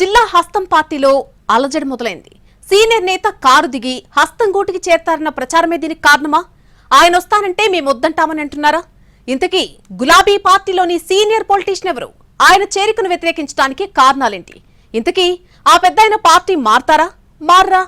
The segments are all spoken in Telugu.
జిల్లా హస్తం పార్టీలో అలజడి మొదలైంది. సీనియర్ నేత కారు దిగి హస్తం గూటికి చేరతారన్న ప్రచారమే దీనికి కారణమా? ఆయన వస్తానంటే మేము వద్దంటామని అంటున్నారా? ఇంతకీ గులాబీ పార్టీలోని సీనియర్ పొలిటీషియన్ ఎవరు? ఆయన చేరికను వ్యతిరేకించడానికి కారణాలేంటి? ఇంతకీ ఆ పెద్ద పార్టీ మారతారా? మారరా?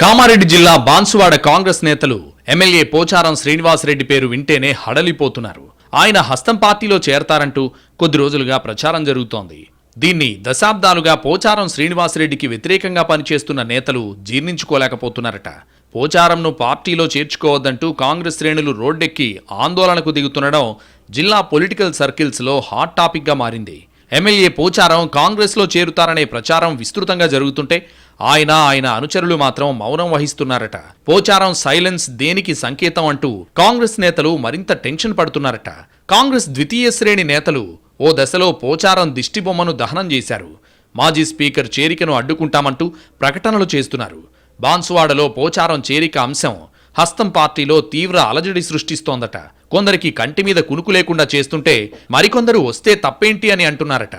కామారెడ్డి జిల్లా బాన్సువాడ కాంగ్రెస్ నేతలు ఎమ్మెల్యే పోచారం శ్రీనివాసరెడ్డి పేరు వింటేనే హడలిపోతున్నారు. ఆయన హస్తం పార్టీలో చేరతారంటూ కొద్ది రోజులుగా ప్రచారం జరుగుతోంది. దీన్ని దశాబ్దాలుగా పోచారం శ్రీనివాసరెడ్డికి వ్యతిరేకంగా పనిచేస్తున్న నేతలు జీర్ణించుకోలేకపోతున్నారట. పోచారంను పార్టీలో చేర్చుకోవద్దంటూ కాంగ్రెస్ శ్రేణులు రోడ్డెక్కి ఆందోళనకు దిగుతుండడం జిల్లా పొలిటికల్ సర్కిల్స్లో హాట్ టాపిక్గా మారింది. ఎమ్మెల్యే పోచారం కాంగ్రెస్లో చేరుతారనే ప్రచారం విస్తృతంగా జరుగుతుంటే ఆయన ఆయన అనుచరులు మాత్రం మౌనం వహిస్తున్నారట. పోచారం సైలెన్స్ దేనికి సంకేతం అంటూ కాంగ్రెస్ నేతలు మరింత టెన్షన్ పడుతున్నారట. కాంగ్రెస్ ద్వితీయ శ్రేణి నేతలు ఓ దశలో పోచారం దిష్టిబొమ్మను దహనం చేశారు. మాజీ స్పీకర్ చేరికను అడ్డుకుంటామంటూ ప్రకటనలు చేస్తున్నారు. బాన్సువాడలో పోచారం చేరిక అంశం హస్తం పార్టీలో తీవ్ర అలజడి సృష్టిస్తోందట. కొందరికి కంటి మీద కునుకు లేకుండా చేస్తుంటే మరికొందరు వస్తే తప్పేంటి అని అంటున్నారట.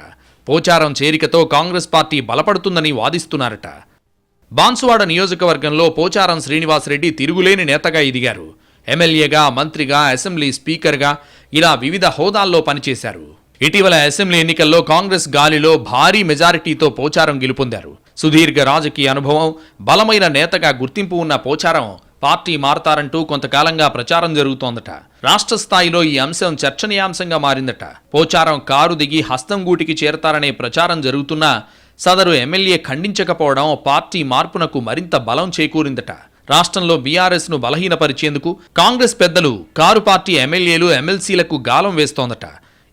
పోచారం చేరికతో కాంగ్రెస్ పార్టీ బలపడుతుందని వాదిస్తున్నారట. బాన్సువాడ నియోజకవర్గంలో పోచారం శ్రీనివాసరెడ్డి తిరుగులేని నేతగా ఎదిగారు. ఎమ్మెల్యేగా మంత్రిగా అసెంబ్లీ స్పీకర్గా ఇలా వివిధ హోదాల్లో పనిచేశారు. ఇటీవల అసెంబ్లీ ఎన్నికల్లో కాంగ్రెస్ గాలిలో భారీ మెజారిటీతో పోచారం గెలుపొందారు. సుదీర్ఘ రాజకీయ అనుభవం బలమైన నేతగా గుర్తింపు ఉన్న పోచారం పార్టీ మారతారంటూ కొంతకాలంగా ప్రచారం జరుగుతోందట. రాష్ట్ర స్థాయిలో ఈ అంశం చర్చనీయాంశంగా మారిందట. పోచారం కారు దిగి హస్తం గూటికి చేరతారనే ప్రచారం జరుగుతున్నా సదరు ఎమ్మెల్యే ఖండించకపోవడం పార్టీ మార్పునకు మరింత బలం చేకూరిందట. రాష్ట్రంలో బీఆర్ఎస్ను బలహీనపరిచేందుకు కాంగ్రెస్ పెద్దలు కారు పార్టీ ఎమ్మెల్యేలు ఎమ్మెల్సీలకు గాలం వేస్తోందట.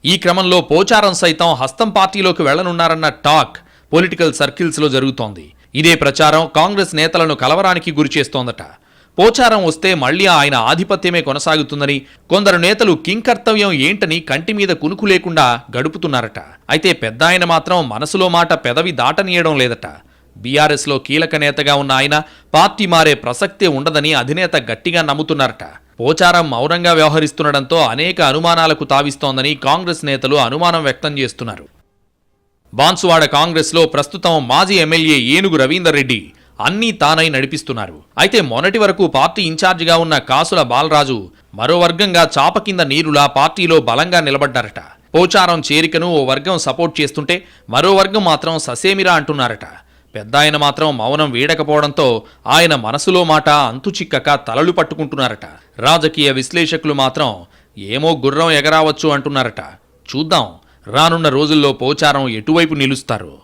ఈ క్రమంలో పోచారం సైతం హస్తం పార్టీలోకి వెళ్ళనున్నారన్న టాక్ పొలిటికల్ సర్కిల్స్లో జరుగుతోంది. ఇదే ప్రచారం కాంగ్రెస్ నేతలను కలవరానికి గురిచేస్తోందట పోచారం వస్తే మళ్ళీ ఆయన ఆధిపత్యమే కొనసాగుతుందని కొందరు నేతలు కింకర్తవ్యం ఏంటని కంటి మీద కునుకు లేకుండా గడుపుతున్నారట. అయితే పెద్ద ఆయన మాత్రం మనసులో మాట పెదవి దాటనీయడం లేదట. బీఆర్ఎస్లో కీలక నేతగా ఉన్న ఆయన పార్టీ మారే ప్రసక్తే ఉండదని అధినేత గట్టిగా నమ్ముతున్నారట. పోచారం మౌనంగా వ్యవహరిస్తుండటంతో అనేక అనుమానాలకు తావిస్తోందని కాంగ్రెస్ నేతలు అనుమానం వ్యక్తం చేస్తున్నారు. బాన్సువాడ కాంగ్రెస్లో ప్రస్తుతం మాజీ ఎమ్మెల్యే ఏనుగు రవీందర్ రెడ్డి అన్నీ తానై నడిపిస్తున్నారు. అయితే మొన్నటి వరకు పార్టీ ఇన్ఛార్జిగా ఉన్న కాసుల బాలరాజు మరో వర్గంగా చాప కింద నీరులా పార్టీలో బలంగా నిలబడ్డారట. పోచారం చేరికను ఓ వర్గం సపోర్ట్ చేస్తుంటే మరో వర్గం మాత్రం ససేమిరా అంటున్నారట. పెద్ద ఆయన మాత్రం మౌనం వీడకపోవడంతో ఆయన మనసులో మాట అంతుచిక్కక తలలు పట్టుకుంటున్నారట. రాజకీయ విశ్లేషకులు మాత్రం ఏమో గుర్రం ఎగరావచ్చు అంటున్నారట. చూద్దాం రానున్న రోజుల్లో పోచారం ఎటువైపు నిలుస్తారో?